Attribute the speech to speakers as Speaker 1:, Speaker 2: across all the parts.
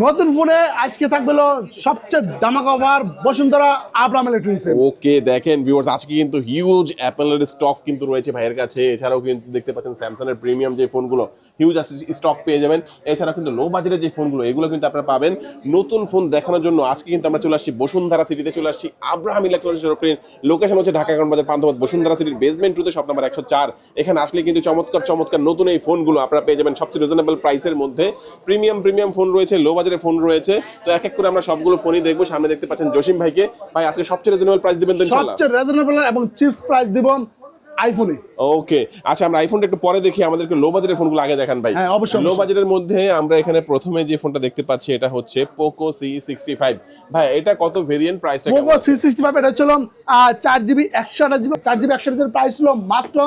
Speaker 1: নতুন ফোনে আজকে থাকবে সবচেয়ে দামাকা অফার বসুন্ধরা আব্রাম ইলেকট্রনিক্স
Speaker 2: ওকে, দেখেন ভিউয়ার্স আজকে কিন্তু হিউজ অ্যাপেলের স্টক কিন্তু রয়েছে ভাইয়ের কাছে। এছাড়াও কিন্তু দেখতে পাচ্ছেন স্যামসাং এর প্রিমিয়াম যে ফোনগুলো হিউজ স্টক পেয়ে যাবেন। এছাড়াও কিন্তু লো বাজেটের যে ফোনগুলো এগুলো কিন্তু আপনারা পাবেন। নতুন ফোন দেখানোর জন্য আজকে কিন্তু আমরা চলে আসছি বসুন্ধরা সিটিতে চলে আসছি আব্রাহাম ইলেকট্রনিক্স এর লোকেশন হচ্ছে ঢাকা কারণ বাজার পান্থপথ, বসুন্ধরা সিটির বেসমেন্ট টুতে শপ নাম্বার একশো চার। এখানে আসলে কিন্তু চমৎকার চমৎকার নতুন এই ফোনগুলো আপনারা পেয়ে যাবেন সবচেয়ে রিজনেবল প্রাইসের মধ্যে। প্রিমিয়াম প্রিমিয়াম ফোন রয়েছে লো বাজারের ফোন রয়েছে। তো এক এক করে আমরা সবগুলো ফোনই দেখব। সামনে দেখতে পাচ্ছেন জসিম ভাইকে। ভাই, আজকে সবচেয়ে রিজনেবল প্রাইস দিবেন
Speaker 1: সবচেয়ে রিজনেবল এবং চিপস প্রাইস দিব আইফোনে
Speaker 2: ওকে আচ্ছা আমরা আইফোনটা একটু পরে দেখি আমাদেরকে লো বাজেটের ফোনগুলো আগে দেখান ভাই।
Speaker 1: হ্যাঁ, অবশ্যই,
Speaker 2: লো। বাজেটের মধ্যে আমরা এখানে প্রথমে যে ফোনটা দেখতে পাচ্ছি এটা হচ্ছে পোকো সি সিক্সটি ফাইভ ভাই এটা কত ভেরিয়েন্ট প্রাইসটা
Speaker 1: পোকো সি সিক্সটি ফাইভ এটা ছিল চার জিবি একশো আঠাশ জিবি চার জিবি একশো আঠাশ প্রাইস হলো মাত্র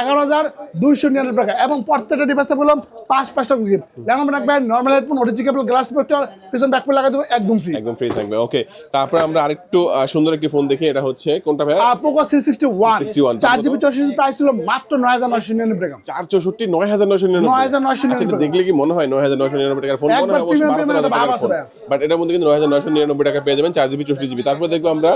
Speaker 1: এগারো হাজার দুইশো নিরানব্বই টাকা। এবং প্রত্যেকটা ডিভাইসে বললাম পাঁচ পাঁচটা গিফট র্যাম রাখবেন নর্মাল হেডফোন অরিজিকেবল গ্লাস প্রোটেক্টর পিছন ব্যাকপ্যাক লাগাই দেবো একদম ফ্রি
Speaker 2: একদম ফ্রি থাকবে ওকে তারপর আমরা আরেকটু সুন্দর একটি ফোন দেখি এটা হচ্ছে কোনটা ভাই
Speaker 1: পোকো সি সিক্সটি ওয়ান
Speaker 2: 61
Speaker 1: চার জিবি চৌষট্টি প্রাইস ছিল মাত্র নয় হাজার নয়শো নিরানব্বই টাকা।
Speaker 2: চার চৌষট্টি নয় হাজার নয়শো নিরানব্বই।
Speaker 1: 9,999
Speaker 2: আচ্ছা, এটা দেখলে কি মনে হয় নয় হাজার নয়শো নিরানব্বই টাকার ফোন মনে হয় অবশ্য
Speaker 1: premium,
Speaker 2: বারো হাজার টাকার
Speaker 1: আছে
Speaker 2: ফোন বাট এটার মধ্যে কিন্তু নয় হাজার নয়শো নিরানব্বই টাকা পেয়ে যাবেন চার জিবি চৌষট্টি জিবি। তারপর দেখব আমরা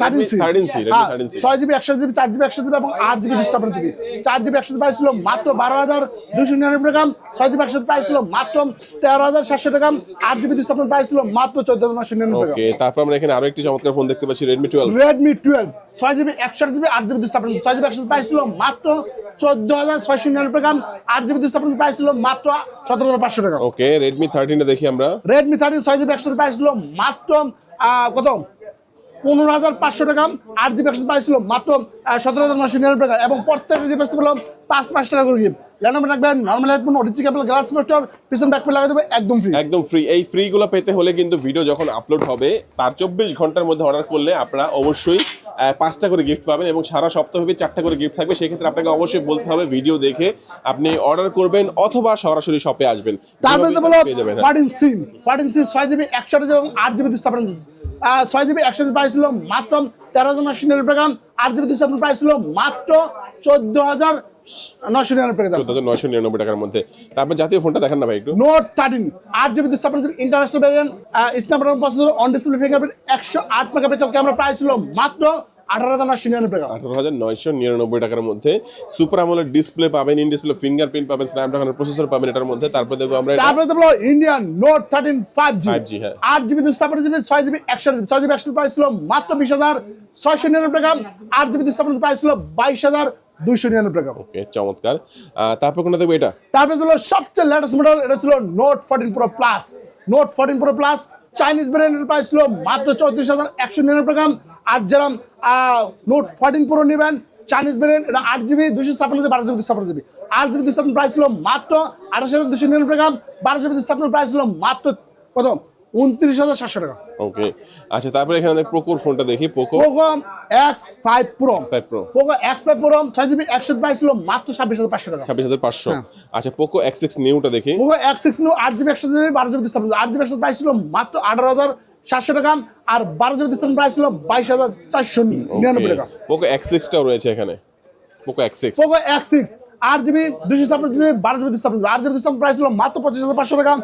Speaker 1: thirteen C
Speaker 2: 13C, Redmi 13C
Speaker 1: ছয় জিবি একশো জিবি চার জিবি একশো জিবি এবং আট জিবি দুশো ছাপ্পান্ন জিবি চার জিবি একশো প্রাইস ছিল মাত্র বারো হাজার দুশো নিরানব্বই টাকা ছয় জিবি একশো প্রাইস ছিল মাত্র তেরো হাজার সাতশো টাকা আট জিবি দুশো প্রাইস ছিল মাত্র চোদ্দ হাজার নশো নিরানব্বই টাকা।
Speaker 2: তারপর আমরা এখানে আরও একটি চমৎকার ফোন দেখতে পাচ্ছি রেডমি টুয়েলভ
Speaker 1: রেডমি টুয়েলভ ছয় জিবি একশো জিবি আট জিবি দুশো ছয় জিবি একশো প্রাইস ছিল মাত্র চোদ্দ হাজার ছয়শো নিরানব্বই টাকা আট জিবি দুশো ছাপ্পান্ন প্রাইস ছিল মাত্র সতেরো হাজার পাঁচশো টাকা।
Speaker 2: ওকে রেডমি থার্টিনটা দেখি আমরা।
Speaker 1: রেডমি থার্টিন ছয় জিবি একশো প্রাইস ছিল মাত্র কত? পনেরো হাজার পাঁচশো টাকা আট জিবি একশো প্রাইস ছিল মাত্র সতেরো হাজার নশো নিরানব্বই টাকা এবং প্রত্যেকটা ডিভাইস পেল পাঁচ পাঁচ টাকা করে গিফট ল্যান্ডমার্ক রাখবেন নর্মাল হেডফোন গ্লাস পিছন ব্যাক লাগা দেবে একদম ফ্রি
Speaker 2: একদম ফ্রি এই ফ্রি গুলো পেতে হলে কিন্তু ভিডিও যখন আপলোড হবে তার চব্বিশ ঘণ্টার মধ্যে অর্ডার করলে আপনারা অবশ্যই পাঁচটা করে গিফট পাবেন এবং সারা সপ্তাহে চারটা করে গিফট থাকবে। সেক্ষেত্রে আপনাকে অবশ্যই বলতে হবে ভিডিও দেখে আপনি অর্ডার করবেন অথবা সরাসরি শপে আসবেন।
Speaker 1: তারপরে
Speaker 2: যেভাবেই
Speaker 1: বলো
Speaker 2: পেয়ে যাবেন।
Speaker 1: ফার্টিন সিম ফার্টিন সিম ছয় জিবি একশো এবং আট জিবি দুশো ছয় জিবি একশো প্রাইস ছিল মাত্র তেরো হাজার নশো নিরানব্বই টাকা। আট জিবি দুশো ছাপ্পান্ন প্রাইস ছিল মাত্র চোদ্দ হাজার নশো নিরানব্বই টাকা।
Speaker 2: চোদ্দ হাজার নয়শো নিরানব্বই টাকার মধ্যে। তারপর জাতীয় ফোনটা দেখেন না ভাই একটু।
Speaker 1: নোট থার্টিন আট জিবি দুশো international variant Snapdragon processor on display fingerprint একশো আট মেগাপিক্সেল ক্যামেরা প্রাইস ছিল মাত্র আঠারো হাজার নশো নিরানব্বই টাকা।
Speaker 2: আঠারো হাজার নয়শো নিরানব্বই টাকার মধ্যে সুপার আমলের ডিসপ্লে পাবেন ইন ডিসপ্লে ফিঙ্গারপ্রিন্ট পাবেন স্ন্যাপড্রাগনের প্রসেসর পাবেন এটার মধ্যে। তারপর দেখব আমরা
Speaker 1: তারপরে দেখল Indian note thirteen five G
Speaker 2: 5G হ্যাঁ।
Speaker 1: আট জিবি দুশো ছাপ্পান্ন জিবি ছয় জিবি একশো জিবি ছয় জিবি একশো প্রাইস ছিল মাত্র বিশ হাজার ছয়শো নিরানব্বই টাকা। আট জিবি দুশো ছাপ্পান্ন প্রাইস ছিল বাইশ হাজার দুইশো নিরানব্বই টাকা।
Speaker 2: ওকে চমৎকার। তারপর কোনটা দেখব এটা?
Speaker 1: তারপরে ছিল সবচেয়ে লেটেস্ট মডেল এটা ছিল note fourteen pro plus note fourteen pro plus Chinese ব্র্যান্ডের প্রাইস ছিল মাত্র চৌত্রিশ হাজার একশো নিরানব্বই গ্রাম। আর যেরকম নোট ফোরটিন প্রো নেবেন চাইনিজ ব্র্যান্ড এটা আট জিবি দুশো ছাপান্ন জিবি বারো জিবি দুশো ছাপান্ন জিবি আট জিবি দুশো প্রাইস ছিল মাত্র আঠাশ হাজার দুশো নিরানব্বই গ্রাম। বারো জিবি দুশো প্রাইস ছিল মাত্র কত? উনত্রিশ হাজার সাতশো টাকা।
Speaker 2: ওকে আচ্ছা তারপরে এখানে প্রোকোর ফোনটা দেখি। Poco
Speaker 1: Poco X five pro
Speaker 2: five pro
Speaker 1: Poco X five pro ছয় জিবি একশো প্রাইস ছিল মাত্র ছাব্বিশ হাজার পাঁচশো টাকা।
Speaker 2: ছাব্বিশ হাজার পাঁচশো।
Speaker 1: হ্যাঁ।
Speaker 2: আচ্ছা পোকো এক্স সিক্স নিউটা দেখি।
Speaker 1: পোকো এক্স সিক্স নিউ আট জিবি একশো জিবি বারো জিবি আট জিবি একশো প্রাইস ছিল মাত্র আঠারো হাজার সাতশো টাকা আর বারো জিবি দুশো প্রাইস ছিল বাইশ হাজার চারশো নিরানব্বই টাকা।
Speaker 2: পোকো এক্স সিক্সটাও রয়েছে এখানে। Poco X six
Speaker 1: Poco X six আট জিবি দুশো ছাপ্পান্ন জিবি বারো জিবি দুশো আট জিবি দুশো প্রাইস ছিল মাত্র পঁচিশ হাজার পাঁচশো টাকা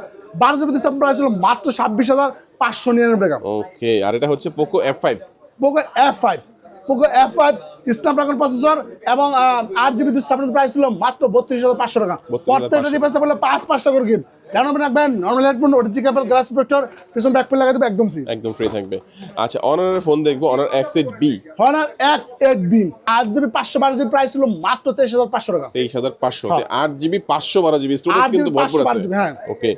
Speaker 1: বারো জিবি দুশো প্রাইস ছিল মাত্র ছাব্বিশ হাজার পাঁচশো নিরানব্বই টাকা।
Speaker 2: ওকে আর এটা হচ্ছে Poco F five
Speaker 1: Poco F five Poco F five Snapdragon processor এবং আট জিবি দুশো প্রাইস ছিল মাত্র বত্রিশ হাজার পাঁচশো টাকা। প্রত্যেকটা ডিভাইসে বলে পাঁচ পাঁচটা করে গিফট। রাখবেন। নর্মাল হেডফোন অরিজিকেবল গ্লাস প্রোটেক্টর পিছন লাগাই দেবে একদম ফ্রি
Speaker 2: একদম ফ্রি থাকবে। আচ্ছা অনারের ফোন দেখব Honor X eight B
Speaker 1: Honor X eight আট জিবি পাঁচশো বারো জিবি প্রাইস ছিল মাত্র তেইশ হাজার পাঁচশো টাকা।
Speaker 2: তেইশ হাজার পাঁচশো।
Speaker 1: হ্যাঁ।
Speaker 2: আট জিবি পাঁচশো বারো জিবি স্টোরেজ কিন্তু ভরপুর
Speaker 1: 512
Speaker 2: আছে।
Speaker 1: হ্যাঁ।
Speaker 2: Okay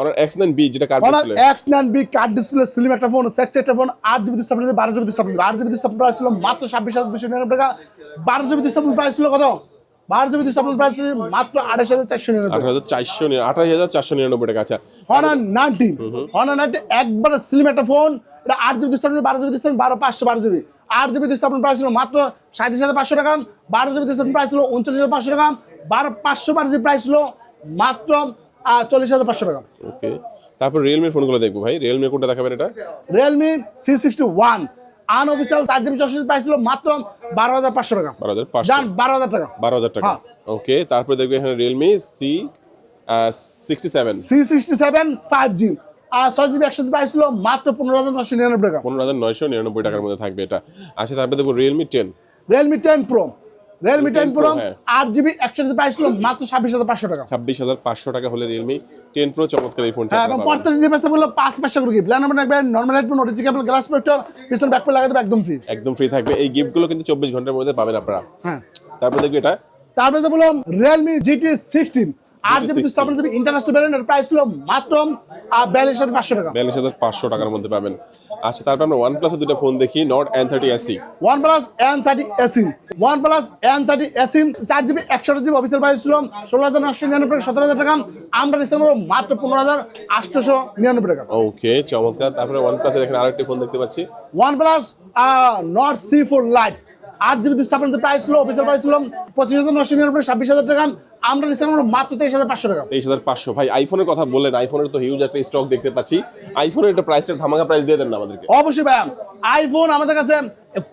Speaker 2: Honor X nine B যেটা curved display
Speaker 1: X nine B curved display slim একটা ফোন সেক্স একটা ফোন আট জিবি দুশো বারো জিবি দুশো আট জিবি দুশো প্রাইস ছিল মাত্র ছাব্বিশ হাজার দুশো নিরানব্বই টাকা। বারো জিবি দুশো প্রাইস ছিল কত? বারো জিবি দুশো ছাপ্পান্ন প্রাইস মাত্র আঠাশ হাজার চারশো নিরানব্বই।
Speaker 2: আঠাশ হাজার চারশো আঠাশ হাজার চারশো নিরানব্বই টাকা আচ্ছা।
Speaker 1: Honor nineteen. হনার নাইনটিন একবারে স্লিম একটা ফোন এটা আট জিবি দুশো বারো জিবি দুশো বারো পাঁচশো বারো জিবি আট জিবি দুশো প্রাইস ছিল মাত্র সাঁত্রিশ হাজার পাঁচশো টাকা বারো জিবি দুশো প্রাইস ছিল উনচল্লিশ হাজার পাঁচশো টাকা বারো পাঁচশো বারো জিবি প্রাইস ছিল মাত্র চল্লিশ হাজার পাঁচশো টাকা।
Speaker 2: ওকে তারপর রিয়েলমির ফোনগুলো দেখব ভাই। রিয়েলমি কোনটা দেখাবেন এটা?
Speaker 1: Realme C sixty one unofficial চার জিবি চৌষট্টি প্রাইস ছিল মাত্র বারো হাজার পাঁচশো টাকা।
Speaker 2: বারো হাজার পাঁচশো।
Speaker 1: বারো হাজার টাকা।
Speaker 2: বারো হাজার টাকা।
Speaker 1: হ্যাঁ।
Speaker 2: ওকে তারপরে দেখবেন এখানে Realme C sixty seven
Speaker 1: C sixty seven five G আর ছয় জিবি একশো প্রাইস ছিল মাত্র পনেরো হাজার নশো নিরানব্বই টাকা।
Speaker 2: পনেরো হাজার নয়শো নিরানব্বই টাকার মধ্যে থাকবে এটা। আচ্ছা তারপরে দেখব Realme ten
Speaker 1: Realme ten pro Realme ten
Speaker 2: 10
Speaker 1: pro
Speaker 2: Pro।
Speaker 1: আট জিবি একশো প্রাইস ছিল মাত্র ছাব্বিশ হাজার পাঁচশো টাকা।
Speaker 2: ছাব্বিশ হাজার পাঁচশো টাকা হলে রিয়েলমি টেন প্রো চমৎকার এই ফোনটা
Speaker 1: হ্যাঁ এবং প্রত্যেকটা ডিভাইসে বলল পাঁচ পাঁচটা করে গিফট ল্যান্ড রাখবেন normal headphone OTG cable glass protector পিছনে ব্যাকপ্যাক লাগাতে একদম ফ্রি
Speaker 2: একদম ফ্রি থাকবে। এই গিফটগুলো কিন্তু চব্বিশ ঘণ্টার মধ্যে পাবেন আপনারা।
Speaker 1: হ্যাঁ।
Speaker 2: তারপর দেখব এটা।
Speaker 1: তারপরে যে বললাম রিয়েলমি জিটি সিক্সটিন আট জিবি
Speaker 2: 16
Speaker 1: স্থাপন জিবি ইন্টারন্যাশনাল ভ্যারিয়েন্টের প্রাইস ছিল মাত্র বিয়াল্লিশ হাজার পাঁচশো টাকা।
Speaker 2: বিয়াল্লিশ হাজার পাঁচশো টাকার মধ্যে পাবেন। আচ্ছা তারপর আমরা ওয়ান প্লাসের দুটো ফোন দেখি Nord N thirty SE
Speaker 1: OnePlus N thirty SE OnePlus N thirty SE চার জিবি একশো জিবি অফিসের প্রাইস ছিল ষোলো হাজার নশো নিরানব্বই সতেরো হাজার টাকা। আমরা ডিসেম্বর মাত্র পনেরো হাজার আটশোশো নিরানব্বই টাকা।
Speaker 2: ওকে চমৎকার। তারপরে ওয়ান প্লাসের এখানে আরেকটি ফোন দেখতে পাচ্ছি।
Speaker 1: OnePlus Nord C four lite আট জিবি দুশো ছাপ্পান্ন প্রাইস ছিল অফিসের প্রাইস ছিল পঁচিশ হাজার নশো নিরানব্বই ছাব্বিশ হাজার টাকা। আমরা ডিসেম্বর মাত্র তেইশ হাজার পাঁচশো টাকা।
Speaker 2: তেইশ হাজার পাঁচশো। ভাই আইফোনের কথা বললেন আইফোনের তো হিউজ একটা স্টক দেখতে পাচ্ছি। আইফোনের একটা প্রাইসটা ধামাকা প্রাইস দিয়ে দেন না আমাদেরকে।
Speaker 1: অবশ্যই ভাইয়া আইফোন আমাদের কাছে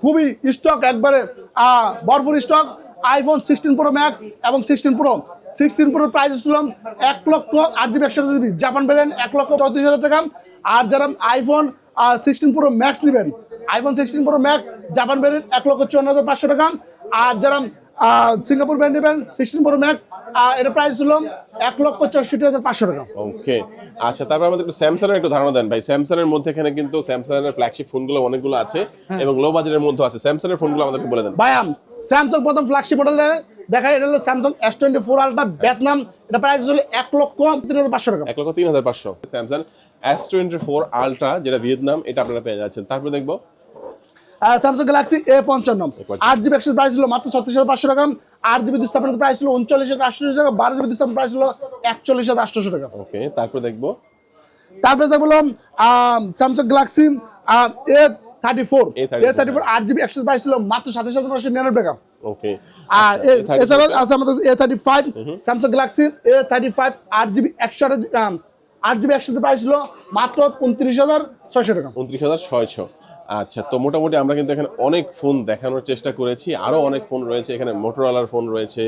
Speaker 1: খুবই স্টক একবারে ভরপুর stock iPhone sixteen pro max এবং sixteen pro sixteen pro price ছিলাম এক লক্ষ আট জিবি, একশো জিবি। জাপান বেরেন এক লক্ষ চৌত্রিশ হাজার টাকা। আর যারা আইফোন সিক্সটিন প্রো ম্যাক্স নেবেন iPhone sixteen pro max Japan বেরেন এক লক্ষ চুয়ান্ন হাজার পাঁচশো টাকা। আর যারা সিঙ্গাপুর ব্র্যান্ড নেবেন সিক্সটিন প্রো ম্যাক্স এটা প্রাইস ছিল এক লক্ষ চৌষট্টি হাজার পাঁচশো টাকা।
Speaker 2: ওকে আচ্ছা তারপর আমাদের একটু স্যামসাং এর একটু ধারণা দেন ভাই। স্যামসাং এর মধ্যে এখানে কিন্তু স্যামসাং এর ফ্ল্যাগশিপ ফোনগুলো অনেকগুলো আছে এবং লো বাজেটের মধ্যে আছে। স্যামসাং এর ফোনগুলো আমাদেরকে বলে দেন।
Speaker 1: বায়াম স্যামসাং প্রথম ফ্ল্যাগশিপ মডেল দেখা এটা হলো Samsung S twenty four ultra Vietnam এটা প্রাইস হলো এক লক্ষ তিন হাজার পাঁচশো টাকা।
Speaker 2: এক লক্ষ তিন হাজার পাঁচশো। Samsung S twenty four ultra যেটা ভিয়েতনাম এটা আপনারা পেয়ে যাচ্ছেন। তারপরে দেখব
Speaker 1: স্যামসাং গ্যালাক্সি এ পঞ্চান্ন। আট জিবি একশো প্রাইস ছিল মাত্র ছত্রিশ হাজার পাঁচশো টাকা। আট জিবি দুস্থাপনের প্রাইস ছিল উনচল্লিশ হাজার আটশো টাকা। বারো জিবি দুস্থাপন প্রাইস ছিল একচল্লিশ হাজার আটশোশো টাকা।
Speaker 2: ওকে তারপরে দেখব।
Speaker 1: তারপরে যা বললাম Samsung Galaxy A thirty four
Speaker 2: A34
Speaker 1: A thirty four আট জিবি একশো প্রাইস ছিল মাত্র সাতাশ হাজার নশো নিরানব্বই টাকা।
Speaker 2: ওকে
Speaker 1: আর এ-
Speaker 2: A34
Speaker 1: এছাড়া আছে আমাদের A thirty five Samsung Galaxy A thirty five আট জিবি একশো আট জিবি একশো প্রাইস ছিল মাত্র উনত্রিশ হাজার ছয়শো টাকা।
Speaker 2: উনত্রিশ হাজার ছয়শো। আচ্ছা তো মোটামুটি আমরা কিন্তু এখানে অনেক ফোন দেখানোর চেষ্টা করেছি। আরও অনেক ফোন রয়েছে, এখানে মোটরওয়ালার ফোন রয়েছে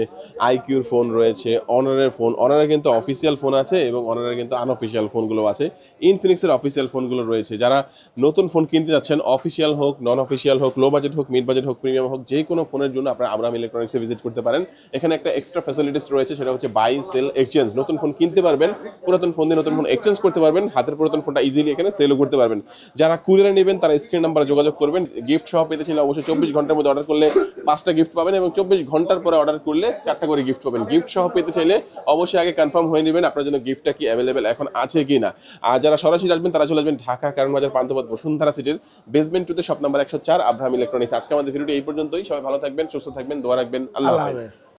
Speaker 2: আইকিউর ফোন রয়েছে অনারের ফোন অনারের কিন্তু অফিসিয়াল ফোন আছে এবং অনারের কিন্তু আনঅফিসিয়াল ফোনগুলো আছে। ইনফিনিক্সের অফিসিয়াল ফোনগুলো রয়েছে। যারা নতুন ফোন কিনতে যাচ্ছেন অফিসিয়াল হোক নন অফিসিয়াল হোক লো বাজেট হোক মিড বাজেট হোক প্রিমিয়াম হোক, যে কোনো ফোনের জন্য আপনারা আব্রাহাম ইলেকট্রনিক্সে ভিজিট করতে পারেন। এখানে একটা এক্সট্রা ফ্যাসিলিটিস রয়েছে, সেটা হচ্ছে বাই সেল এক্সচেঞ্জ নতুন ফোন কিনতে পারবেন, পুরাতন ফোন দিয়ে নতুন ফোন এক্সচেঞ্জ করতে পারবেন, হাতের পুরাতন ফোনটা ইজিলি এখানে সেলও করতে পারবেন। যারা কুরিয়ারে নেবেন, তারা স্ক্রিন নাম্বারে যোগাযোগ করবেন। গিফট সহ পেতে ছিল অবশ্যই চব্বিশ ঘণ্টার মধ্যে অর্ডার করলে পাঁচটা গিফট পাবেন এবং চব্বিশ ঘণ্টার পরে অর্ডার করলে চারটা করে গিফট পাবেন। গিফট সহ পেতে চাইলে অবশ্যই আগে কনফার্ম হয়ে নেবেন আপনার জন্য গিফটটা কি অ্যাভেলেবেল এখন আছে কি না আর যারা সরাসরি আসবেন, তারা চলে আসবেন ঢাকা কারণ বাজার পান্থপথ বসুন্ধরা সিটির বেসমেন্ট টুতে শপ নাম্বার একশো চার, আব্রাহাম ইলেকট্রনিক্স। আজকে আমাদের ভিডিওটি এই পর্যন্তই। সবাই ভালো থাকবেন, সুস্থ থাকবেন, দোয়া রাখবেন। আল্লাহ
Speaker 1: হাফেজ।